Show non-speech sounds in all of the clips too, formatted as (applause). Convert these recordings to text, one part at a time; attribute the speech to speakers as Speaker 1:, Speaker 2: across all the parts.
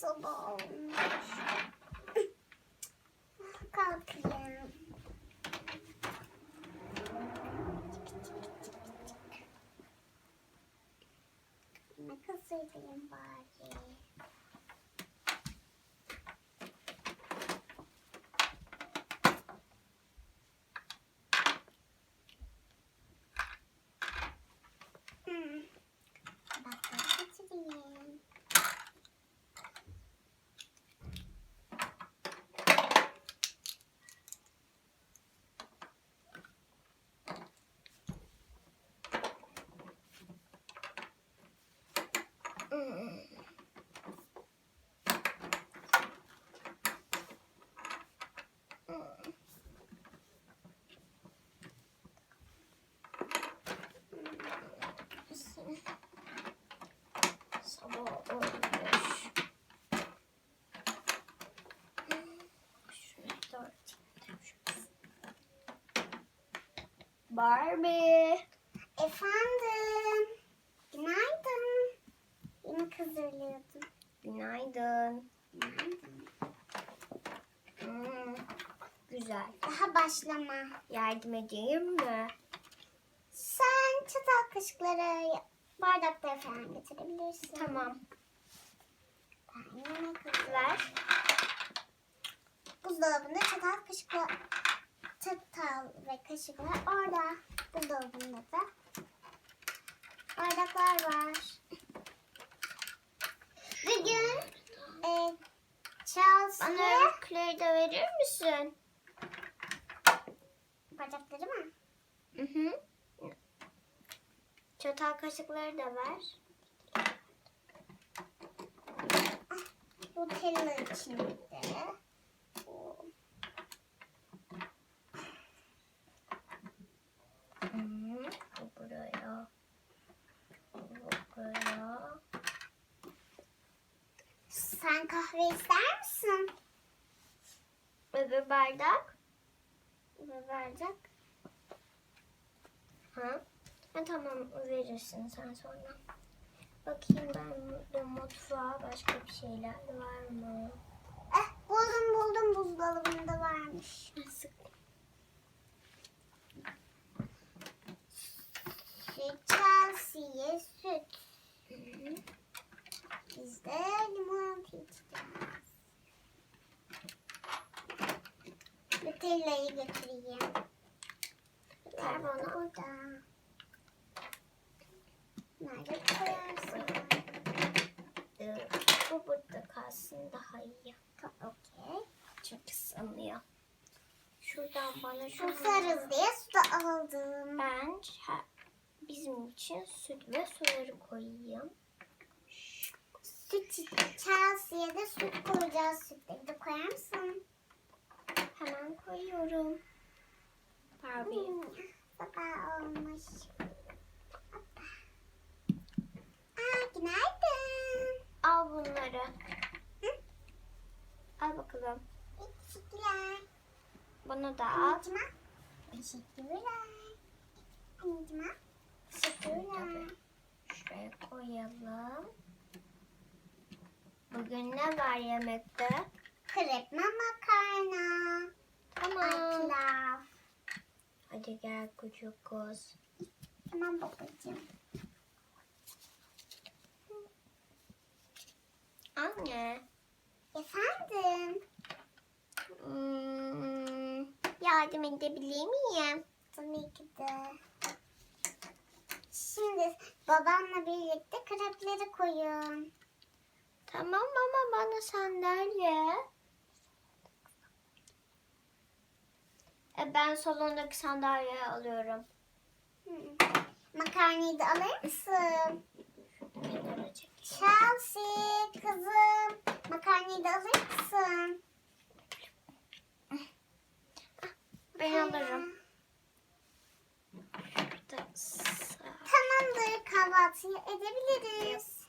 Speaker 1: sabah olmuş. (laughs) Kalkayım. Makas edeyim bari. Hmm. Makas getireyim. Hmm. Hmm. Sabah olmuş. Şuraya doğru çekelim. Barbie. Efendim. Günaydın. Yemek hazırlıyordum.
Speaker 2: Günaydın.
Speaker 1: Günaydın.
Speaker 2: Hmm, güzel.
Speaker 1: Daha başlama.
Speaker 2: Yardım edeyim mi?
Speaker 1: Sen çatal kaşıkları bardakları falan getirebilirsin.
Speaker 2: Tamam.
Speaker 1: Ben.
Speaker 2: Ver.
Speaker 1: Buzdolabında çatal kaşıklar çatal ve kaşıklar orada. Buzdolabında da bardaklar var. Bugün e, Chelsea
Speaker 2: Bana öbürküleri de verir misin?
Speaker 1: bardakları mı?
Speaker 2: Hı hı. Çatal kaşıkları da.
Speaker 1: Nutella içinde. Bu.
Speaker 2: Hı hı. Buraya. Bu buraya.
Speaker 1: Sen kahve ister misin?
Speaker 2: Öbür bardak.
Speaker 1: Ve bardak.
Speaker 2: Ha? Ha tamam verirsin sen sonra. Bakayım ben burada mutfağa başka bir şeyler var mı?
Speaker 1: Eh buldum buldum buzdolabında varmış. Süt Chelsea'ye süt.
Speaker 2: Hı hı.
Speaker 1: Biz de limonata içeceğiz. Nutella'yı getireyim.
Speaker 2: Ver bana.
Speaker 1: Nerede koyarsın?
Speaker 2: Bu burada kalsın daha iyi.
Speaker 1: Okey.
Speaker 2: Çünkü ısınıyor. Şuradan bana şu
Speaker 1: Susarız diye su da aldım.
Speaker 2: Ben ha- bizim için süt ve suları koyayım.
Speaker 1: Süt Chelsea'ye de süt koyacağız. Sütleri de koyar mısın?
Speaker 2: Hemen koyuyorum. Barbie.
Speaker 1: Hmm, sabah olmuş. Hoppa. Aa, günaydın.
Speaker 2: Al bunları.
Speaker 1: Hı?
Speaker 2: Al bakalım.
Speaker 1: Teşekkürler.
Speaker 2: Bunu da al.
Speaker 1: Teşekkürler. Anneciğim. Teşekkürler.
Speaker 2: Şuraya koyalım. Bugün ne var yemekte?
Speaker 1: Krepme makarna.
Speaker 2: Tamam.
Speaker 1: Pilav.
Speaker 2: Hadi gel küçük kız.
Speaker 1: Tamam babacığım.
Speaker 2: Anne.
Speaker 1: Efendim.
Speaker 2: Hmm, yardım edebilir miyim?
Speaker 1: Tabii ki de. Şimdi babamla birlikte krepleri koyun.
Speaker 2: Tamam ama bana sandalye. E, ben salondaki sandalyeyi alıyorum.
Speaker 1: Hı. Makarnayı da alır mısın? Chelsea kızım. Makarnayı da alır mısın?
Speaker 2: Ben alırım.
Speaker 1: Tamamdır kahvaltıyı edebiliriz.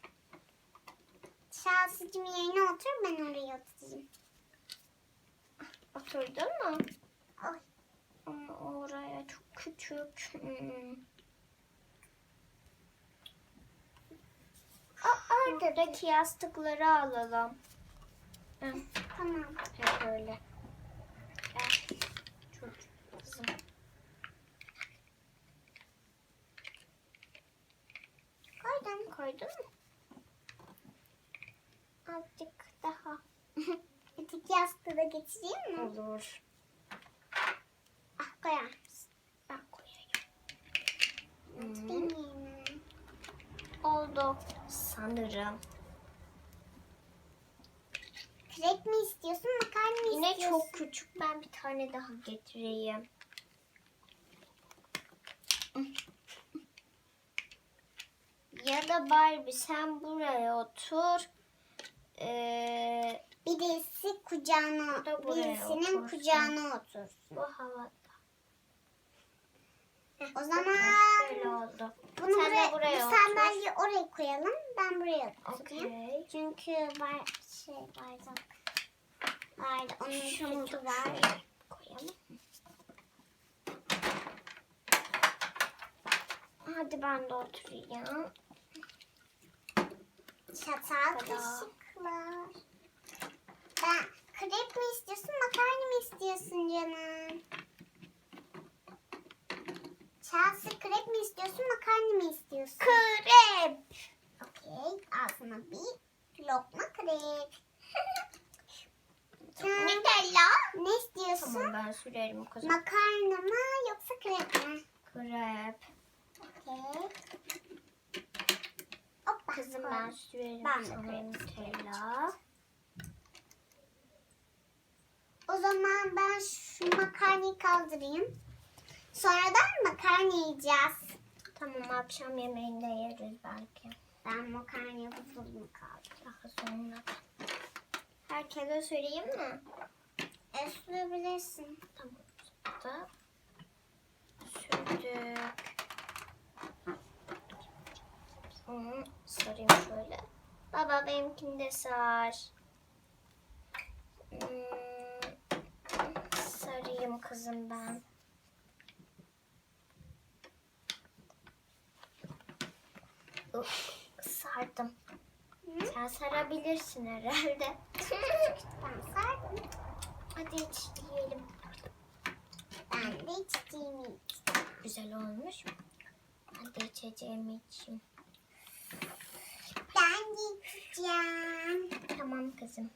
Speaker 1: Chelsea'cim yerine otur ben oraya oturayım.
Speaker 2: Oturdun mu?
Speaker 1: Oy.
Speaker 2: Ama oraya çok küçük. Hmm.
Speaker 1: O orada
Speaker 2: Buradaki yastıkları alalım. Hı,
Speaker 1: Tamam.
Speaker 2: Hep öyle. Gel. Çocuk kızım.
Speaker 1: Koydum.
Speaker 2: Azıcık daha. (laughs)
Speaker 1: Öteki yastığı da getireyim mi?
Speaker 2: Olur.
Speaker 1: Ah koyar mısın?
Speaker 2: Ben koyayım.
Speaker 1: Getireyim yerine.
Speaker 2: Oldu. Sanırım.
Speaker 1: Krep mi istiyorsun, makarna mı
Speaker 2: Yine
Speaker 1: istiyorsun?
Speaker 2: çok küçük. Ben bir tane daha getireyim. Ya da Barbie sen buraya otur. Ee,
Speaker 1: Birisi kucağına,
Speaker 2: da buraya
Speaker 1: birisinin
Speaker 2: otursun.
Speaker 1: kucağına otursun.
Speaker 2: bu havada.
Speaker 1: O zaman
Speaker 2: Böyle oldu.
Speaker 1: bunu
Speaker 2: Sen de
Speaker 1: buraya,
Speaker 2: buraya
Speaker 1: bu
Speaker 2: otur.
Speaker 1: sandalyeyi oraya koyalım. Ben buraya oturayım.
Speaker 2: Okey.
Speaker 1: Çünkü var şey bardak. Var, onun
Speaker 2: Şunu
Speaker 1: sütü
Speaker 2: da
Speaker 1: var.
Speaker 2: koyalım. Hadi ben de oturayım.
Speaker 1: Çatal, kaşıklar. Ben krep mi istiyorsun, makarna mı istiyorsun canım? Chelsea krep mi istiyorsun, makarna mı istiyorsun?
Speaker 2: Krep.
Speaker 1: Okey, al sana bir lokma krep.
Speaker 2: Nutella.
Speaker 1: Ne istiyorsun?
Speaker 2: Tamam ben sürerim kızım.
Speaker 1: Makarna mı yoksa krep mi?
Speaker 2: Krep.
Speaker 1: Okey.
Speaker 2: Kızım ben sürerim
Speaker 1: Ben de
Speaker 2: Nutella.
Speaker 1: O zaman ben şu makarnayı kaldırayım. Sonradan makarna yiyeceğiz.
Speaker 2: Tamam akşam yemeğinde yeriz belki.
Speaker 1: Ben makarnayı buzdolabına kaldır.
Speaker 2: Daha sonra. Herkese söyleyeyim mi?
Speaker 1: E, sürebilirsin.
Speaker 2: Tamam. Da sürdük. Onu sarayım şöyle. Baba benimkini de sar. Hmm, sarayım kızım ben. Uf, sardım.
Speaker 1: Hı?
Speaker 2: Sen sarabilirsin herhalde.
Speaker 1: Ben sardım.
Speaker 2: Hadi iç diyelim.
Speaker 1: Ben de içtiğimi içtim.
Speaker 2: Güzel olmuş. Ben de içeceğimi içeyim.
Speaker 1: Ben de içeceğim.
Speaker 2: Tamam kızım.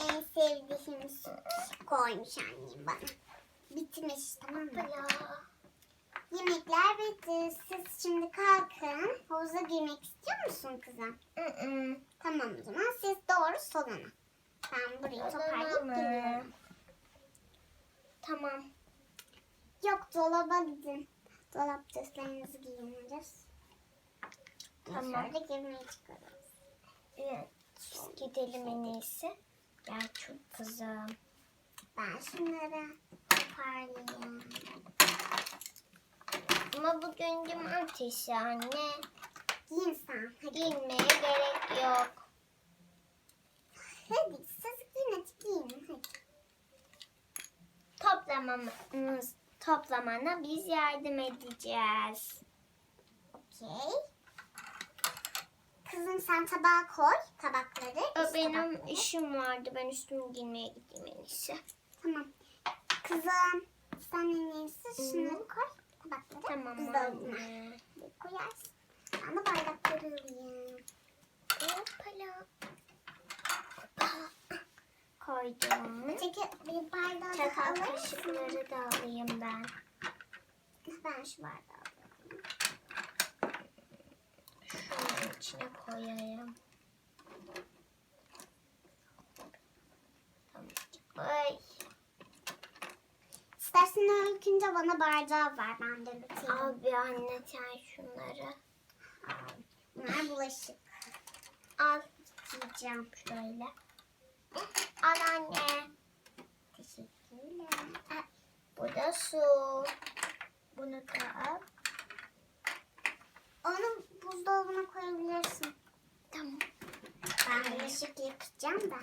Speaker 1: En sevdiğim süt koymuş annem bana. Bitmiş tamam mı?
Speaker 2: Bala.
Speaker 1: Yemekler bitti. Siz şimdi kalkın. Havuza girmek istiyor musun kızım?
Speaker 2: Mm-mm.
Speaker 1: Tamam o zaman siz doğru salona. Ben burayı toparlayıp geliyorum.
Speaker 2: Tamam.
Speaker 1: Yok dolaba gidin. Dolapta üstlerinizi giyiniriz.
Speaker 2: Tamam.
Speaker 1: Sonra girmeye çıkarız.
Speaker 2: Evet. Gidelim en iyisi. Gel çok kızım.
Speaker 1: Ben şunları toparlayayım.
Speaker 2: Ama bugün cumartesi anne.
Speaker 1: Giyin sen. Hadi.
Speaker 2: Giyinmeye gerek yok.
Speaker 1: Hadi siz giyin hadi giyin. Hadi.
Speaker 2: Toplamamız, toplamana biz yardım edeceğiz.
Speaker 1: Okey. Kızım sen tabağa koy tabakları.
Speaker 2: O benim
Speaker 1: tabakları.
Speaker 2: işim vardı. Ben üstümü giymeye gideyim en iyisi.
Speaker 1: Tamam. Kızım sen en iyisi şunları koy tabakları.
Speaker 2: Tamam
Speaker 1: Buzdolabına
Speaker 2: anne.
Speaker 1: koyarsın. Ben de bardakları alayım.
Speaker 2: Hoppala. Koydum.
Speaker 1: Öteki bir bardağı da
Speaker 2: Çatal
Speaker 1: alır mısın?
Speaker 2: kaşıkları da alayım ben.
Speaker 1: Ben şu bardağı da alayım.
Speaker 2: Şunun içine koyayım. Tamam. Ay.
Speaker 1: İstersen öykünce bana bardağı ver. Ben de.
Speaker 2: Al bir anne sen şunları.
Speaker 1: Bunlar bulaşık.
Speaker 2: Al
Speaker 1: Yiyeceğim.
Speaker 2: şöyle. Al anne.
Speaker 1: Teşekkürler.
Speaker 2: Bu da su. Bunu da al.
Speaker 1: Onu buzdolabına koyabilirsin.
Speaker 2: Tamam.
Speaker 1: Ben bulaşık yıkayacağım da.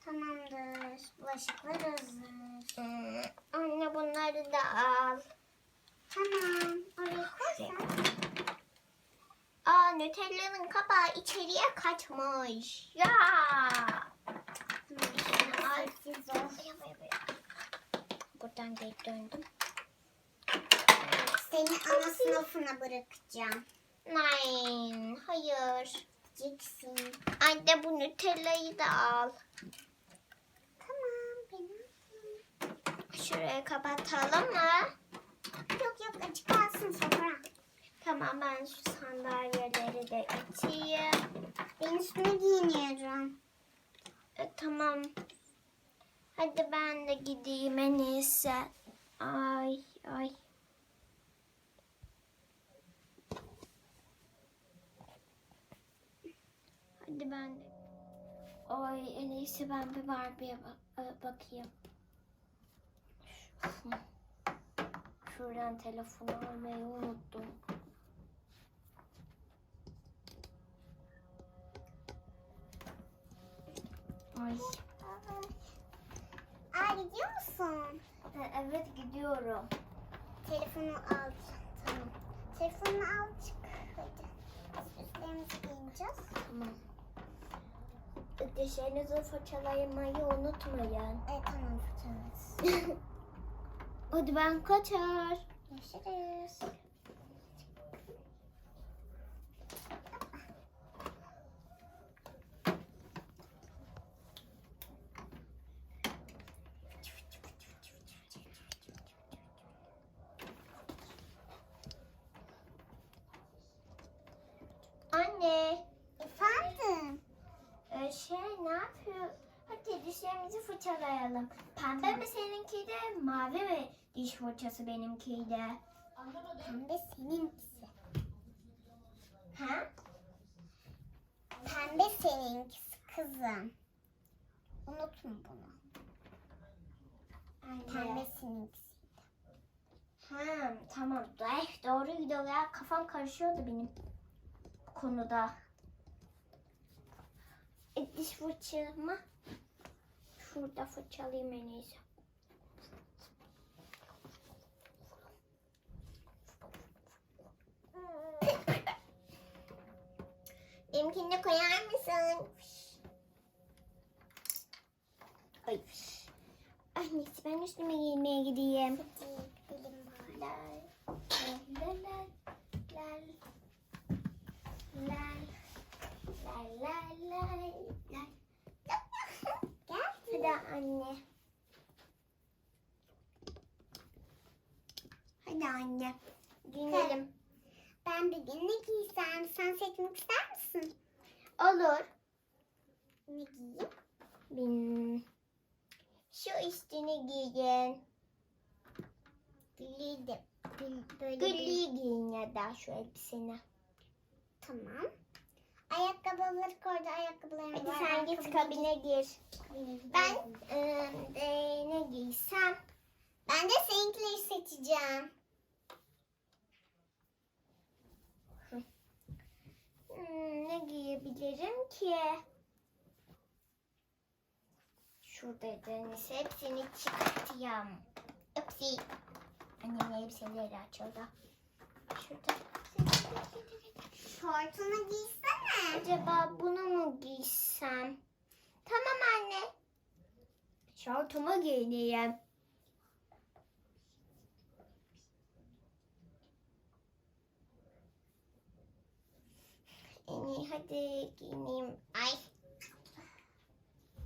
Speaker 1: Tamamdır. Bulaşıklar hazır.
Speaker 2: Hmm, Anne bunları da al.
Speaker 1: Tamam. Oraya koy sen.
Speaker 2: Aa Nutella'nın kabağı içeriye kaçmış. Ya. Ay.
Speaker 1: Sessiz ol.
Speaker 2: Buradan geri döndüm.
Speaker 1: Seni ana sınıfına bırakacağım.
Speaker 2: Nein, hayır.
Speaker 1: Jackson.
Speaker 2: Anne bu Nutella'yı da al.
Speaker 1: Tamam benim.
Speaker 2: Şuraya kapatalım mı?
Speaker 1: Yok yok açık kalsın sonra.
Speaker 2: Tamam ben şu sandalyeleri de iteyim.
Speaker 1: Ben üstüne giyiniyorum.
Speaker 2: E, tamam. Hadi ben de gideyim en iyisi. Ay ay. Hadi ben de. Ay en iyisi ben bir Barbie'ye bak- e, bakayım. Şu- Şuradan telefonu almayı unuttum. Ay.
Speaker 1: Aa gidiyor musun?
Speaker 2: Evet gidiyorum.
Speaker 1: Telefonu al. Tamam. Telefonunu al çık. Hadi. Üstlerimizi giyineceğiz.
Speaker 2: Tamam. Dişlerinizi fırçalamayı unutmayın.
Speaker 1: Evet tamam fırçalarız. (laughs)
Speaker 2: Hadi ben kaçar.
Speaker 1: Görüşürüz.
Speaker 2: Anne,
Speaker 1: Efendim?
Speaker 2: e, şey ne yapıyor? Hadi dişlerimizi fırçalayalım. Pembe mi seninki de, mavi mi diş fırçası benimki de?
Speaker 1: Pembe seninkisi.
Speaker 2: Ha?
Speaker 1: Pembe seninkisi kızım. Unutma bunu. Pembe seninkisi.
Speaker 2: Ha, tamam. Ay, doğruydu ya. Kafam karışıyordu benim konuda. E, diş fırçamı şurada fırçalayayım en iyisi. (laughs) Benimkini koyar mısın? Ay. Annesi ben üstüme giymeye gideyim.
Speaker 1: Hadi gidelim bari.
Speaker 2: Lal, lal, lal, lal,
Speaker 1: Gel.
Speaker 2: Hadi anne. Hadi anne. Giyinelim.
Speaker 1: Ben bir gün ne giysem sen seçmek ister misin?
Speaker 2: Olur.
Speaker 1: Ne giyeyim?
Speaker 2: Bin. Şu üstünü giyin.
Speaker 1: Bir...
Speaker 2: Gri giyin ya da şu elbiseni.
Speaker 1: Tamam. Ayakkabıları koydu ayakkabılarım
Speaker 2: Hadi
Speaker 1: var.
Speaker 2: sen git kabine gir. Ben e, de ne giysem?
Speaker 1: Ben de seninkileri seçeceğim.
Speaker 2: Hmm, ne giyebilirim ki? Şurada neyse hepsini çıkartayım. Hepsi. Annemin elbiseleri açıldı. Şurada.
Speaker 1: Şortunu giysene.
Speaker 2: Acaba bunu mu giysem? Tamam anne. Şortumu giyineyim. En iyi hadi giyineyim. Ay.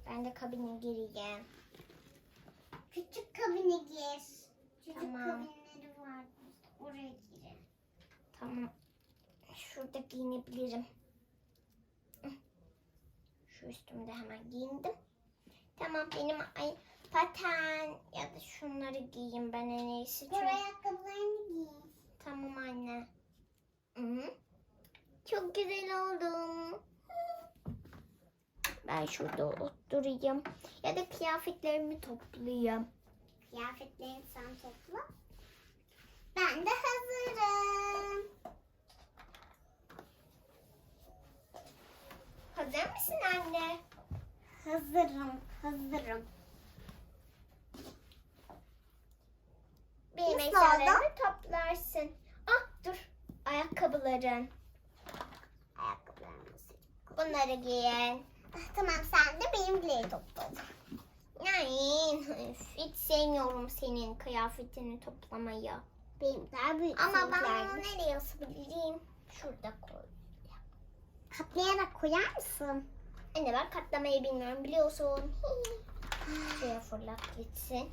Speaker 2: Ben de kabine gireyim.
Speaker 1: Küçük kabine gir. Çocuk
Speaker 2: Tamam.
Speaker 1: kabinleri var. Oraya girin.
Speaker 2: Tamam. Şurada giyinebilirim. Şu üstümde hemen giyindim. Tamam benim ay paten ya da şunları giyeyim ben en iyisi. Çünkü-
Speaker 1: ayakkabılarını giy.
Speaker 2: Tamam anne. Hı. Çok güzel oldum. Ben şurada oturayım. Ya da kıyafetlerimi toplayayım.
Speaker 1: Kıyafetlerini sen topla. Ben de hazırım.
Speaker 2: Hazır mısın anne?
Speaker 1: Hazırım, hazırım.
Speaker 2: Benim eşyalarımı toplarsın. Ah dur. Ayakkabıların.
Speaker 1: kıyafetlerimizi.
Speaker 2: Bunları giyin.
Speaker 1: Ah, Tamam sen de benimkileri topla.
Speaker 2: üf, hiç sevmiyorum senin kıyafetini toplamayı.
Speaker 1: Benimkiler büyük.
Speaker 2: Ama ben onu nereye asabilirim? Şurada koy.
Speaker 1: Katlayarak koyar mısın?
Speaker 2: Anne ben katlamayı bilmiyorum biliyorsun. (laughs) Şuraya fırlat gitsin.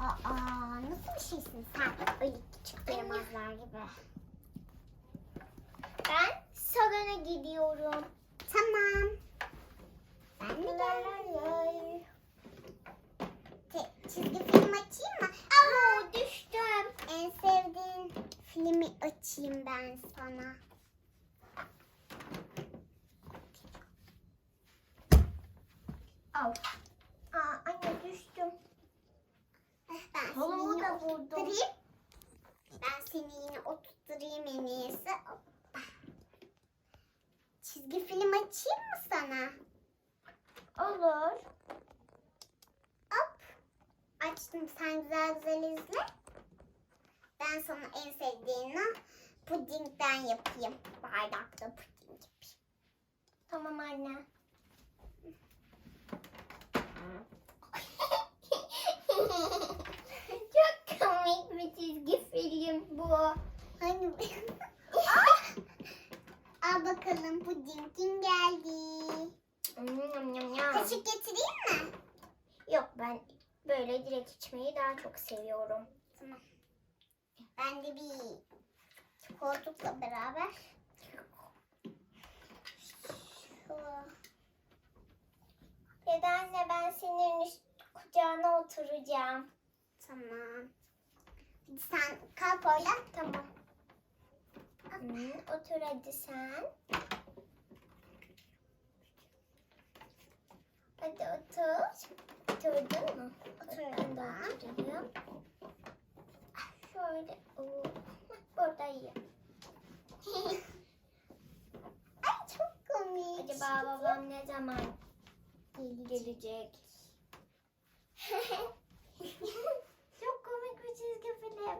Speaker 2: (laughs)
Speaker 1: Aa nasıl bir şeysin sen? Öyle küçük yaramazlar gibi.
Speaker 2: Ben salona gidiyorum.
Speaker 1: Tamam. Ben de geldim. Çizgi film açayım mı?
Speaker 2: Aa düştüm.
Speaker 1: En sevdiğin filmi açayım ben sana.
Speaker 2: Al. Aa anne düştüm.
Speaker 1: Ben
Speaker 2: Kolumu da vurdum.
Speaker 1: Ben seni yine oturtturayım en iyisi. Hoppa. Çizgi film açayım mı sana?
Speaker 2: Olur.
Speaker 1: Hop. Açtım sen güzel güzel izle. Ben sana en sevdiğin o pudingden yapayım. Bardakta puding yapayım.
Speaker 2: Tamam anne. Çok komik bir çizgi film bu.
Speaker 1: Hani Ah! Al bakalım pudingin geldi.
Speaker 2: Yum, yum, yum.
Speaker 1: Kaşık getireyim mi?
Speaker 2: Yok ben böyle direkt içmeyi daha çok seviyorum.
Speaker 1: Tamam. Ben de bir koltukla beraber. Şu
Speaker 2: Dede anne ben senin kucağına oturacağım.
Speaker 1: Tamam. Sen kalk orada.
Speaker 2: Tamam. Hı, otur hadi sen. Hadi otur. Oturdun mu? Ben de oturayım. Şöyle. Oo. Burada iyi. (laughs)
Speaker 1: Ay çok komik.
Speaker 2: Acaba babam ne zaman gelecek? (laughs) Çok komik bir çizgi film.